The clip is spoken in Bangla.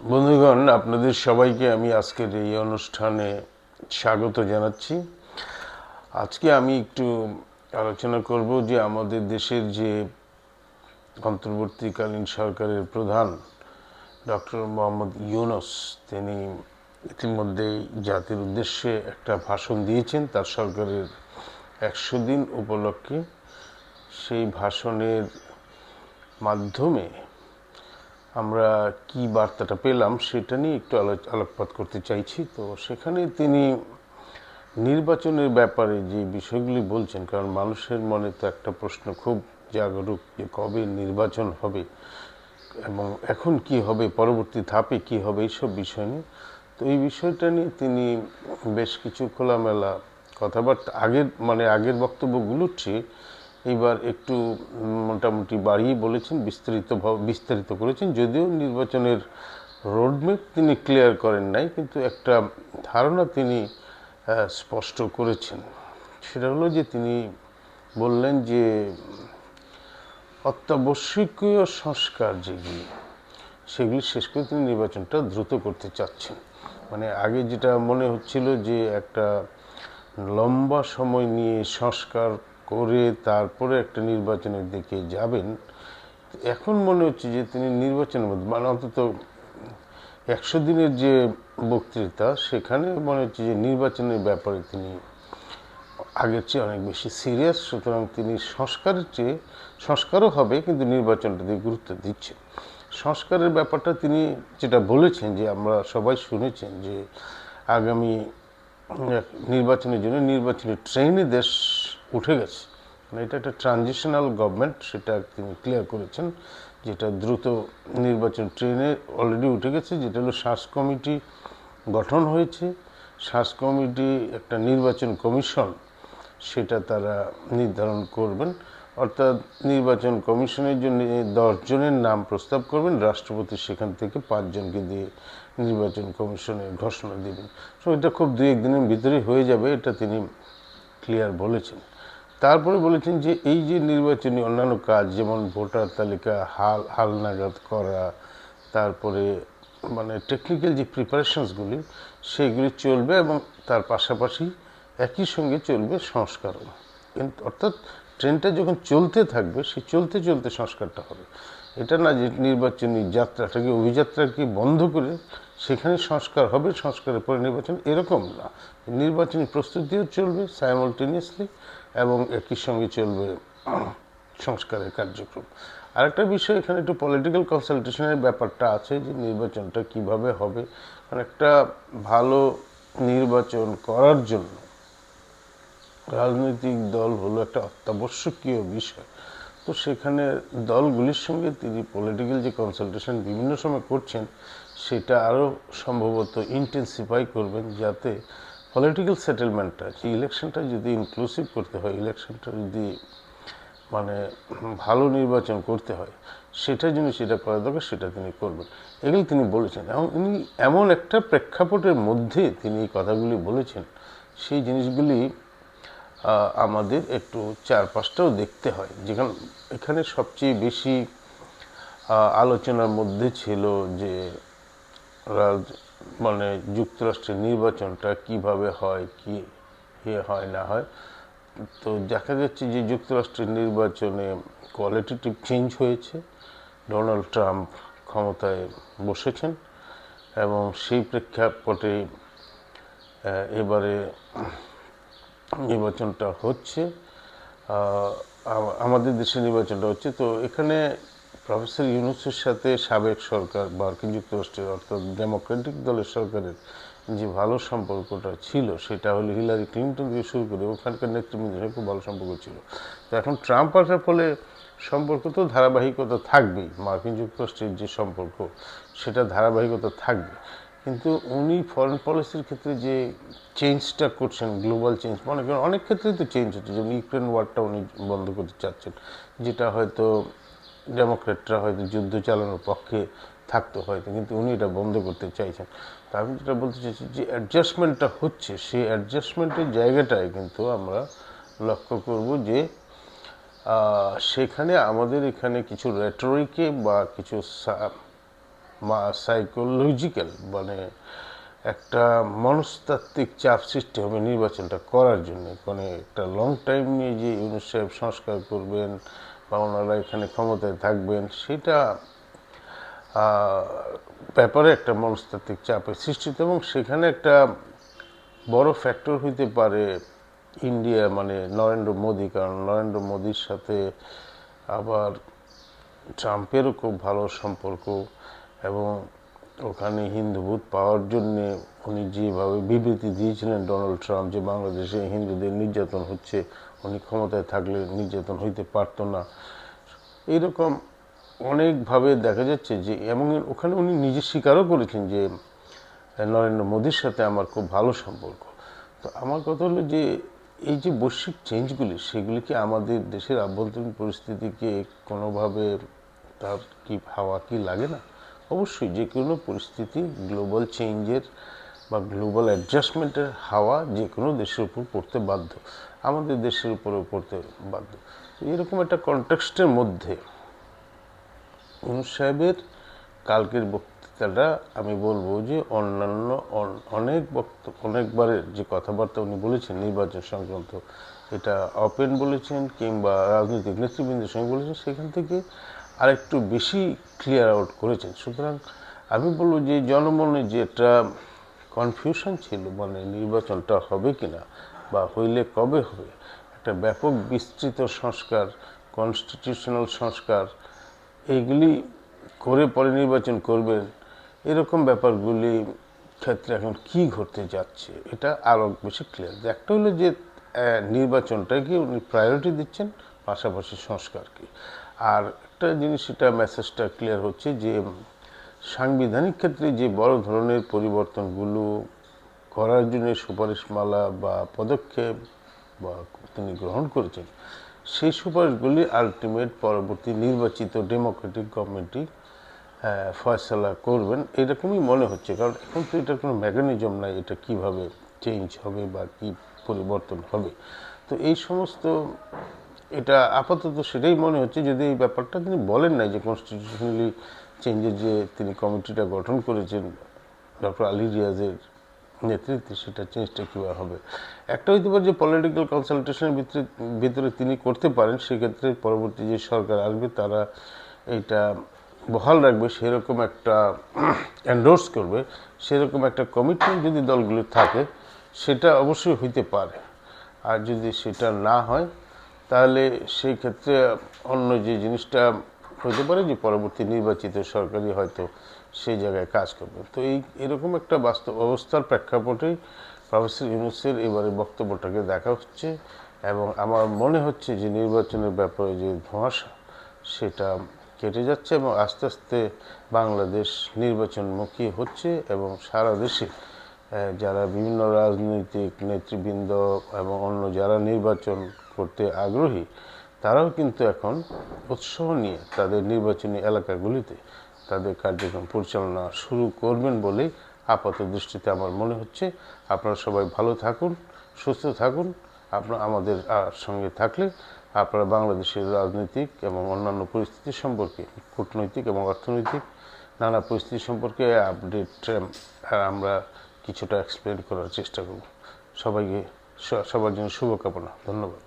বন্ধুগণ, আপনাদের সবাইকে আমি আজকের এই অনুষ্ঠানে স্বাগত জানাচ্ছি। আজকে আমি একটু আলোচনা করব যে আমাদের দেশের যে অন্তর্বর্তীকালীন সরকারের প্রধান ডক্টর মোহাম্মদ ইউনুস, তিনি ইতিমধ্যেই জাতির উদ্দেশ্যে একটা ভাষণ দিয়েছেন, তার সরকারের একশো দিন উপলক্ষে। সেই ভাষণের মাধ্যমে আমরা কি বার্তাটা পেলাম সেটা নিয়ে একটু আলো- আলোকপাত করতে চাইছি। তো সেখানে তিনি নির্বাচনের ব্যাপারে যে বিষয়গুলি বলছেন, কারণ মানুষের মনে তো একটা প্রশ্ন খুব জাগরুক যে কবে নির্বাচন হবে এবং এখন কি হবে, পরবর্তী ধাপে কি হবে এইসব বিষয় নিয়ে। তো এই বিষয়টা নিয়ে তিনি বেশ কিছু খোলামেলা কথাবার্তা আগের মানে আগের বক্তব্যগুলোর চেয়ে এইবার একটু মোটামুটি বাড়িয়ে বলেছেন বিস্তারিত বিস্তারিত করেছেন। যদিও নির্বাচনের রোডম্যাপ তিনি ক্লিয়ার করেন নাই, কিন্তু একটা ধারণা তিনি স্পষ্ট করেছেন। সেটা হলো যে তিনি বললেন যে অত্যাবশ্যকীয় সংস্কার যেগুলি, সেগুলি শেষ করে তিনি নির্বাচনটা দ্রুত করতে চাচ্ছেন। মানে আগে যেটা মনে হচ্ছিল যে একটা লম্বা সময় নিয়ে সংস্কার করে তারপরে একটা নির্বাচনের দিকে যাবেন, এখন মনে হচ্ছে যে তিনি নির্বাচনের মধ্যে মানে অন্তত একশো দিনের যে বক্তৃতা, সেখানে মনে হচ্ছে যে নির্বাচনের ব্যাপারে তিনি আগের চেয়ে অনেক বেশি সিরিয়াস সুতরাং তিনি সংস্কারের চেয়ে, সংস্কারও হবে, কিন্তু নির্বাচনটা দিয়ে গুরুত্ব দিচ্ছেন। সংস্কারের ব্যাপারটা তিনি যেটা বলেছেন, যে আমরা সবাই শুনেছেন যে আগামী নির্বাচনের জন্য নির্বাচনী ট্রেনে দেশ উঠে গেছে। মানে এটা একটা ট্রানজিশনাল গভর্নমেন্ট সেটা তিনি ক্লিয়ার করেছেন, যেটা দ্রুত নির্বাচন ট্রেনে অলরেডি উঠে গেছে, যেটা হলো শ্বাস কমিটি গঠন হয়েছে। শ্বাস কমিটি একটা নির্বাচন কমিশন, সেটা তারা নির্ধারণ করবেন। অর্থাৎ নির্বাচন কমিশনের জন্য দশজনের নাম প্রস্তাব করবেন, রাষ্ট্রপতি সেখান থেকে পাঁচজনকে দিয়ে নির্বাচন কমিশনের ঘোষণা দেবেন। সো এটা খুব দু একদিনের ভিতরে হয়ে যাবে, এটা তিনি ক্লিয়ার বলেছেন। তারপরে বলেছেন যে এই যে নির্বাচনী অন্যান্য কাজ, যেমন ভোটার তালিকা, হাল হালনাগাদ করা, তারপরে মানে টেকনিক্যাল যে প্রিপারেশনসগুলি সেগুলি চলবে এবং তার পাশাপাশি একই সঙ্গে চলবে সংস্কারও। কিন্তু অর্থাৎ ট্রেনটা যখন চলতে থাকবে সে চলতে চলতে সংস্কারটা হবে। এটা না যে নির্বাচনী যাত্রাটাকে, অভিযাত্রাকে বন্ধ করে সেখানে সংস্কার হবে, সংস্কারের পরে নির্বাচন এরকম না। নির্বাচনী প্রস্তুতিও চলবে সাইমultaneously এবং একই সঙ্গে চলবে সংস্কারের কার্যক্রম। আরেকটা বিষয়, এখানে একটু পলিটিক্যাল কনসালটেশনের ব্যাপারটা আছে যে নির্বাচনটা কীভাবে হবে। মানে একটা ভালো নির্বাচন করার জন্য রাজনৈতিক দল হলো একটা অত্যাবশ্যকীয় বিষয়। তো সেখানে দলগুলির সঙ্গে তিনি পলিটিক্যাল যে কনসালটেশন বিভিন্ন সময় করছেন সেটা আরও সম্ভবত ইন্টেন্সিফাই করবেন যাতে পলিটিক্যাল সেটেলমেন্টটা যে ইলেকশনটা যদি ইনক্লুসিভ করতে হয় ইলেকশনটা যদি মানে ভালো নির্বাচন করতে হয় সেটার জন্য সেটা করা দরকার, সেটা তিনি করবেন। এগুলি তিনি বলেছেন। এবং উনি এমন একটা প্রেক্ষাপটের মধ্যে তিনি এই কথাগুলি বলেছেন, সেই জিনিসগুলি আমাদের একটু চারপাশটাও দেখতে হয়। যেখানে, এখানে সবচেয়ে বেশি আলোচনার মধ্যে ছিল যে রাজ মানে যুক্তরাষ্ট্রের নির্বাচনটা কীভাবে হয়, কি ইয়ে হয়, না হয়। তো দেখা যাচ্ছে যে যুক্তরাষ্ট্রের নির্বাচনে কোয়ালিটেটিভ চেঞ্জ হয়েছে। ডোনাল্ড ট্রাম্প ক্ষমতায় বসেছেন এবং সেই প্রেক্ষাপটে এবারে নির্বাচনটা হচ্ছে। আমাদের দেশে নির্বাচনটা হচ্ছে। তো এখানে প্রফেসর ইউনুসের সাথে সাবেক সরকার, মার্কিন যুক্তরাষ্ট্রের অর্থাৎ ডেমোক্রেটিক দলের সরকারের যে ভালো সম্পর্কটা ছিল, সেটা হলো হিলারি ক্লিন্টন দিয়ে শুরু করে ওখানকার নেতৃবৃন্দের সঙ্গে খুব ভালো সম্পর্ক ছিল। তো এখন ট্রাম্প আসার ফলে সম্পর্ক তো ধারাবাহিকতা থাকবেই, মার্কিন যুক্তরাষ্ট্রের যে সম্পর্ক, সেটা ধারাবাহিকতা থাকবে। কিন্তু উনি ফরেন পলিসির ক্ষেত্রে যে চেঞ্জটা করছেন গ্লোবাল চেঞ্জ মনে করেন অনেক ক্ষেত্রেই তো চেঞ্জ হচ্ছে। যেমন ইউক্রেন ওয়ারটা উনি বন্ধ করতে চাচ্ছেন, যেটা হয়তো ডেমোক্রেটরা হয়তো যুদ্ধ চালানোর পক্ষে থাকতো হয়তো, কিন্তু উনি এটা বন্ধ করতে চাইছেন। তা আমি যেটা বলতে চাইছি যে অ্যাডজাস্টমেন্টটা হচ্ছে, সেই অ্যাডজাস্টমেন্টের জায়গাটায় কিন্তু আমরা লক্ষ্য করব যে সেখানে আমাদের এখানে কিছু রেটরিকে বা কিছু সাইকোলজিক্যাল মানে একটা মনস্তাত্ত্বিক চাপ সৃষ্টি হবে নির্বাচনটা করার জন্য। মানে একটা লং টাইম নিয়ে যে ইউনুস সাহেব সংস্কার করবেন বা ওনারা এখানে ক্ষমতায় থাকবেন, সেটা ব্যাপারে একটা মনস্তাত্ত্বিক চাপের সৃষ্টি এবং সেখানে একটা বড় ফ্যাক্টর হইতে পারে ইন্ডিয়া মানে নরেন্দ্র মোদী, কারণ নরেন্দ্র মোদীর সাথে আবার ট্রাম্পেরও খুব ভালো সম্পর্ক এবং ওখানে হিন্দু ভোট পাওয়ার জন্যে উনি যেভাবে বিবৃতি দিয়েছিলেন ডোনাল্ড ট্রাম্প যে বাংলাদেশে হিন্দুদের নির্যাতন হচ্ছে উনি ক্ষমতায় থাকলে নির্যাতন হইতে পারতো না। এইরকম অনেকভাবে দেখা যাচ্ছে যে, এবং ওখানে উনি নিজে স্বীকারও করেছেন যে, নরেন্দ্র মোদীর সাথে আমার খুব ভালো সম্পর্ক। তো আমার কথা হলো যে, এই যে বৈশ্বিক চেঞ্জগুলি সেগুলি কি আমাদের দেশের আভ্যন্তরীণ পরিস্থিতিকে কোনোভাবে তার কি হাওয়া কি লাগে না? অবশ্যই যে কোনো পরিস্থিতি গ্লোবাল চেঞ্জের বা গ্লোবাল অ্যাডজাস্টমেন্টের হাওয়া যে কোনো দেশের উপর পড়তে বাধ্য। আমাদের দেশের উপরেও পড়তে বাধ্য। এরকম একটা কনটেক্সটের মধ্যে সাহেবের কালকের বক্তৃতাটা আমি বলব যে অন্যান্য অন- অনেক বক্ত, অনেকবারের যে কথাবার্তা উনি বলেছেন, নির্বাচন সংক্রান্ত এটা ওপেন বলেছেন কিংবা রাজনৈতিক নেতৃবৃন্দের সঙ্গে বলেছেন, সেখান থেকে আরেকটু বেশি ক্লিয়ার আউট করেছেন। সুতরাং আমি বলব যে জনমনে যে একটা কনফিউশন ছিল মানে নির্বাচনটা হবে কিনা বা হইলে কবে হবে? একটা ব্যাপক বিস্তৃত সংস্কার কনস্টিটিউশনাল সংস্কার এইগুলি করে পরে নির্বাচন করবেন, এরকম ব্যাপারগুলি ক্ষেত্রে এখন কি ঘটতে যাচ্ছে? এটা আরও বেশি ক্লিয়ার একটা হলো যে নির্বাচনটাকে উনি প্রায়োরিটি দিচ্ছেন, পাশাপাশি সংস্কারকে। আর একটা জিনিস এটা মেসেজটা ক্লিয়ার হচ্ছে যে, সাংবিধানিক ক্ষেত্রে যে বড় ধরনের পরিবর্তনগুলো করার জন্য সুপারিশমালা বা পদক্ষেপ বা তিনি গ্রহণ করেছেন, সেই সুপারিশগুলি আলটিমেট পরবর্তী নির্বাচিত ডেমোক্রেটিক গভর্নমেন্টই ফয়সালা করবেন এরকমই মনে হচ্ছে। কারণ এখন তো এটার কোনো মেকানিজম নাই, এটা কীভাবে চেঞ্জ হবে বা কি পরিবর্তন হবে। তো এই সমস্ত এটা আপাতত সেটাই মনে হচ্ছে, যদি এই ব্যাপারটা তিনি বলেন নাই যে কনস্টিটিউশনালি চেঞ্জের যে তিনি কমিটিটা গঠন করেছেন ডক্টর আলী রিয়াজের নেতৃত্বে সেটা চেঞ্জটা কীভাবে হবে? একটা হইতে পারে যে পলিটিক্যাল কনসালটেশনের ভিতরে ভিতরে তিনি করতে পারেন, সেক্ষেত্রে পরবর্তী যে সরকার আসবে, তারা এইটা বহাল রাখবে, সেরকম একটা এন্ডোর্স করবে, সেরকম একটা কমিটমেন্ট যদি দলগুলির থাকে, সেটা অবশ্যই হইতে পারে। আর যদি সেটা না হয়, তাহলে সেই ক্ষেত্রে অন্য যে জিনিসটা হতে পারে যে পরবর্তী নির্বাচিত সরকারই হয়তো সেই জায়গায় কাজ করবে। তো এই, এরকম একটা বাস্তব অবস্থার প্রেক্ষাপটেই প্রফেসর ইউনুসের এবারে বক্তব্যটাকে দেখা হচ্ছে এবং আমার মনে হচ্ছে যে নির্বাচনের ব্যাপারে যে ধোঁয়াশা, সেটা কেটে যাচ্ছে এবং আস্তে আস্তে বাংলাদেশ নির্বাচনমুখী হচ্ছে এবং সারা দেশে যারা বিভিন্ন রাজনৈতিক নেতৃবৃন্দ এবং অন্য যারা নির্বাচন করতে আগ্রহী তারাও কিন্তু এখন উৎসাহ নিয়ে তাদের নির্বাচনী এলাকাগুলিতে তাদের কার্যক্রম পরিচালনা শুরু করবেন বলেই আপাত দৃষ্টিতে আমার মনে হচ্ছে। আপনারা সবাই ভালো থাকুন, সুস্থ থাকুন। আপনারা আমাদের সঙ্গে থাকলে আপনারা বাংলাদেশের রাজনৈতিক এবং অন্যান্য পরিস্থিতি সম্পর্কে, কূটনৈতিক এবং অর্থনৈতিক নানা পরিস্থিতি সম্পর্কে আপডেট আমরা কিছুটা এক্সপ্লেন করার চেষ্টা করব। সবাইকে সবার জন্য শুভকামনা। ধন্যবাদ।